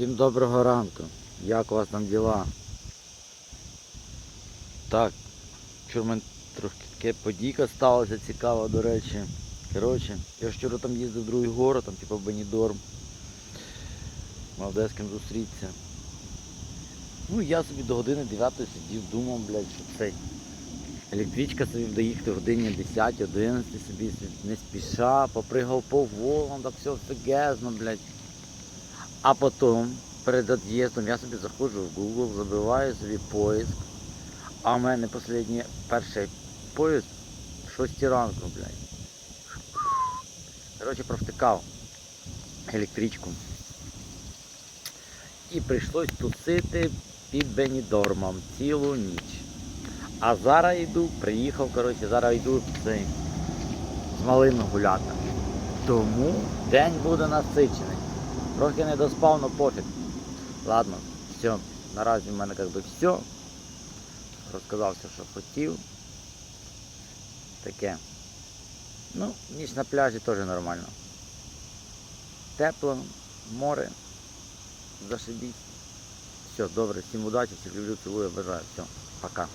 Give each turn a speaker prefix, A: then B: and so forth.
A: Всім доброго ранку. Як у вас там діла? Так, вчора в мене трохи таке подійка сталося цікаво, до речі. Коротше, я вчора там їздив в другий город, там типу Бенідорм. Мав де ким зустрітися. Ну я собі до години 9 сидів, думав, блядь, що цей. Електричка собі доїхати в годині 10, 11 собі не спіша, попригав по волам, так все офігезно, блядь. А потім перед від'їздом я собі заходжу в Google, забиваю собі поїзд. А в мене останній перший поїзд в 6 ранку, блядь. Коротше, провтикав електричку. І прийшлось тусити під Бенідормом цілу ніч. А зараз йду, приїхав, коротше, зараз йду цей, з малими гуляти. Тому день буде насичений. Трохи не доспав, но пофіг. Ладно, все. Наразі в мене як би все. Розказав все, що хотів. Таке. Ну, ніч на пляжі теж нормально. Тепло, море. Зашибісь. Все, добре, всім удачі, всіх люблю, цілую, бажаю. Все, пока.